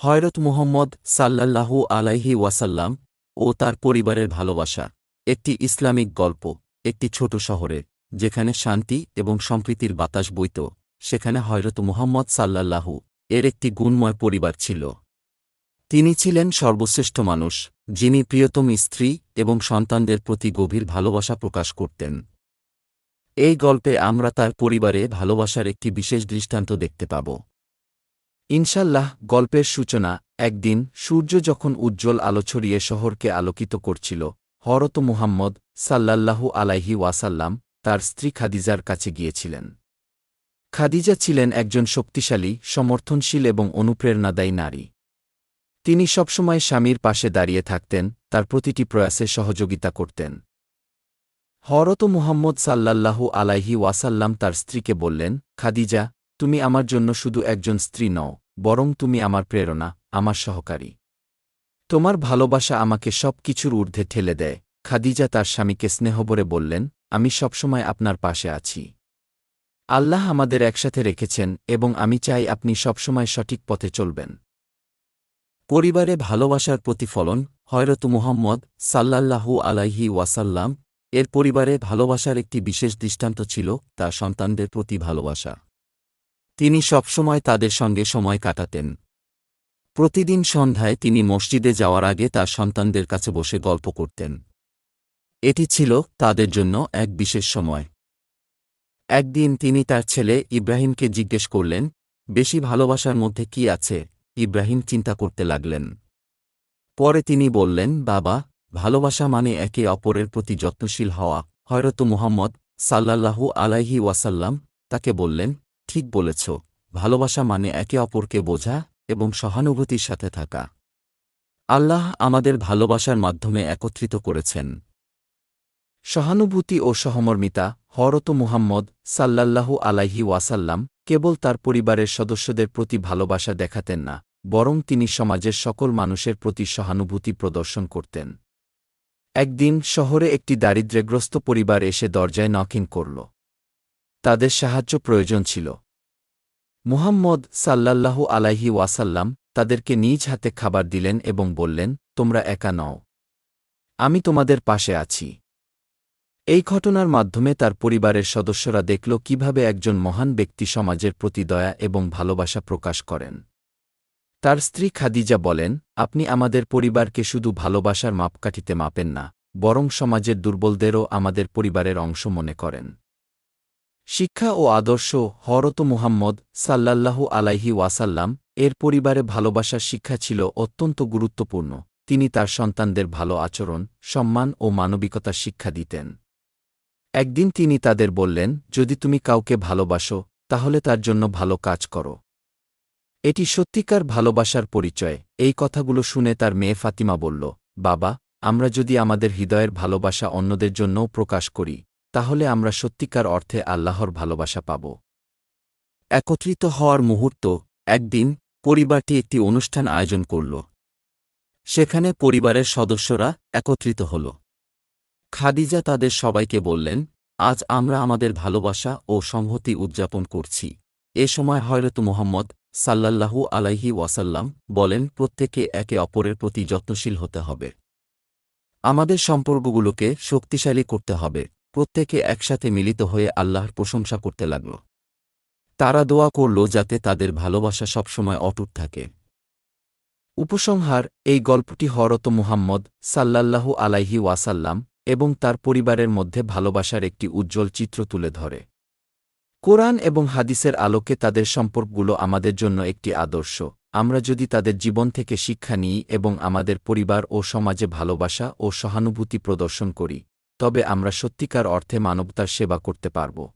হয়রত মুহম্মদ সাল্লাল্লাহু আলাইহি ওয়াসাল্লাম ও তার পরিবারের ভালোবাসা। একটি ইসলামিক গল্প, একটি ছোট শহরে যেখানে শান্তি এবং সম্প্রীতির বাতাস বইত। সেখানে হয়রত মুহম্মদ সাল্লাল্লাহু এর একটি গুণময় পরিবার ছিল। তিনি ছিলেন সর্বশ্রেষ্ঠ মানুষ, যিনি প্রিয়তম স্ত্রী এবং সন্তানদের প্রতি গভীর ভালোবাসা প্রকাশ করতেন। এই গল্পে আমরা তার পরিবারে ভালোবাসার একটি বিশেষ দৃষ্টান্ত দেখতে পাব। ইনশাল্লাহ, গল্পের সূচনা, একদিন, সূর্য যখন উজ্জ্বল আলো ছড়িয়ে শহরকে আলোকিত করছিল হরত মুহাম্মদ সাল্লাল্লাহু আলাইহি ওয়াসাল্লাম তার স্ত্রী খাদিজার কাছে গিয়েছিলেন। খাদিজা ছিলেন একজন শক্তিশালী, সমর্থনশীল এবং অনুপ্রেরণাদায়ী নারী। তিনি সবসময় স্বামীর পাশে দাঁড়িয়ে থাকতেন, তার প্রতিটি প্রয়াসে সহযোগিতা করতেন। হরত মুহাম্মদ সাল্লাল্লাহু আলাইহি ওয়াসাল্লাম তার স্ত্রীকে বললেন, খাদিজা তুমি আমার জন্য শুধু একজন স্ত্রী নও, বরং তুমি আমার প্রেরণা, আমার সহকারী। তোমার ভালোবাসা আমাকে সব কিছুর ঊর্ধ্বে ঠেলে দেয়। খাদিজা তার স্বামীকে স্নেহবরে বললেন, আমি সবসময় আপনার পাশে আছি। আল্লাহ আমাদের একসাথে রেখেছেন এবং আমি চাই আপনি সবসময় সঠিক পথে চলবেন। পরিবারে ভালোবাসার প্রতিফলন, হয়রত মুহাম্মদ সাল্লাল্লাহু আলাইহি ওয়াসাল্লাম, এর পরিবারে ভালোবাসার একটি বিশেষ দৃষ্টান্ত ছিল তা সন্তানদের প্রতি ভালোবাসা। তিনি সবসময় তাদের সঙ্গে সময় কাটাতেন। প্রতিদিন সন্ধ্যায় তিনি মসজিদে যাওয়ার আগে তার সন্তানদের কাছে বসে গল্প করতেন। এটি ছিল তাদের জন্য এক বিশেষ সময়। একদিন তিনি তার ছেলে ইব্রাহিমকে জিজ্ঞেস করলেন, বেশি ভালোবাসার মধ্যে কি আছে? ইব্রাহিম চিন্তা করতে লাগলেন। পরে তিনি বললেন, বাবা, ভালোবাসা মানে একে অপরের প্রতি যত্নশীল হওয়া। হয়রত মুহাম্মদ সাল্লাল্লাহু আলাইহি ওয়াসাল্লাম তাকে বললেন ঠিক বলেছ, ভালোবাসা মানে একে অপরকে বোঝা এবং সহানুভূতির সাথে থাকা। আল্লাহ আমাদের ভালোবাসার মাধ্যমে একত্রিত করেছেন। সহানুভূতি ও সহমর্মিতা হরত মুহাম্মদ সাল্লাল্লাহু আলাইহি ওয়াসাল্লাম কেবল তার পরিবারের সদস্যদের প্রতি ভালোবাসা দেখাতেন না, বরং তিনি সমাজের সকল মানুষের প্রতি সহানুভূতি প্রদর্শন করতেন। একদিন শহরে একটি দারিদ্র্যগ্রস্ত পরিবার এসে দরজায় নকিং করল। তাদের সাহায্য প্রয়োজন ছিল। মুহাম্মদ সাল্লাল্লাহু আলাইহি ওয়াসাল্লাম তাদেরকে নিজ হাতে খাবার দিলেন এবং বললেন, তোমরা একা নও। আমি তোমাদের পাশে আছি। এই ঘটনার মাধ্যমে তার পরিবারের সদস্যরা দেখল কীভাবে একজন মহান ব্যক্তি সমাজের প্রতি দয়া এবং ভালোবাসা প্রকাশ করেন। তার স্ত্রী খাদিজা বলেন, আপনি আমাদের পরিবারকে শুধু ভালোবাসার মাপকাঠিতে মাপেন না, বরং সমাজের দুর্বলদেরও আমাদের পরিবারের অংশ মনে করেন। শিক্ষা ও আদর্শ হরত মুহাম্মদ সাল্লাল্লাহু আলাইহি ওয়াসাল্লাম এর পরিবারে ভালোবাসার শিক্ষা ছিল অত্যন্ত গুরুত্বপূর্ণ। তিনি তার সন্তানদের ভালো আচরণ, সম্মান ও মানবিকতার শিক্ষা দিতেন। একদিন তিনি তাদের বললেন, যদি তুমি কাউকে ভালোবাসো, তাহলে তার জন্য ভালো কাজ করো। এটি সত্যিকার ভালোবাসার পরিচয়। এই কথাগুলো শুনে তার মেয়ে ফাতিমা বলল, বাবা, আমরা যদি আমাদের হৃদয়ের ভালোবাসা অন্যদের জন্যও প্রকাশ করি তাহলে আমরা সত্যিকার অর্থে আল্লাহর ভালোবাসা পাব। একত্রিত হওয়ার মুহূর্ত, একদিন পরিবারটি একটি অনুষ্ঠান আয়োজন করল। সেখানে পরিবারের সদস্যরা একত্রিত হল। খাদিজা তাদের সবাইকে বললেন, আজ আমরা আমাদের ভালোবাসা ও সংহতি উদযাপন করছি। এ সময় হয়রত মোহাম্মদ সাল্লাল্লাহু আলাইহি ওয়াসাল্লাম বলেন প্রত্যেকে একে অপরের প্রতি যত্নশীল হতে হবে। আমাদের সম্পর্কগুলোকে শক্তিশালী করতে হবে। প্রত্যেকে একসাথে মিলিত হয়ে আল্লাহর প্রশংসা করতে লাগল। তারা দোয়া করল যাতে তাদের ভালোবাসা সবসময় অটুট থাকে। উপসংহার, এই গল্পটি হরত মুহাম্মদ সাল্লাল্লাহু আলাইহি ওয়াসাল্লাম এবং তার পরিবারের মধ্যে ভালোবাসার একটি উজ্জ্বল চিত্র তুলে ধরে। কোরআন এবং হাদিসের আলোকে তাদের সম্পর্কগুলো আমাদের জন্য একটি আদর্শ। আমরা যদি তাদের জীবন থেকে শিক্ষা নিই এবং আমাদের পরিবার ও সমাজে ভালোবাসা ও সহানুভূতি প্রদর্শন করি তবে আমরা সত্যিকার অর্থে মানবতার সেবা করতে পারব।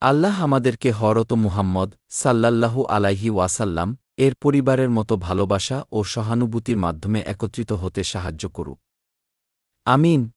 আল্লাহ আমাদেরকে হরত মুহাম্মদ সাল্লাল্লাহু আলাইহি ওয়াসাল্লাম, এর পরিবারের মতো ভালোবাসা ও সহানুভূতির মাধ্যমে একত্রিত হতে সাহায্য করুক। আমিন।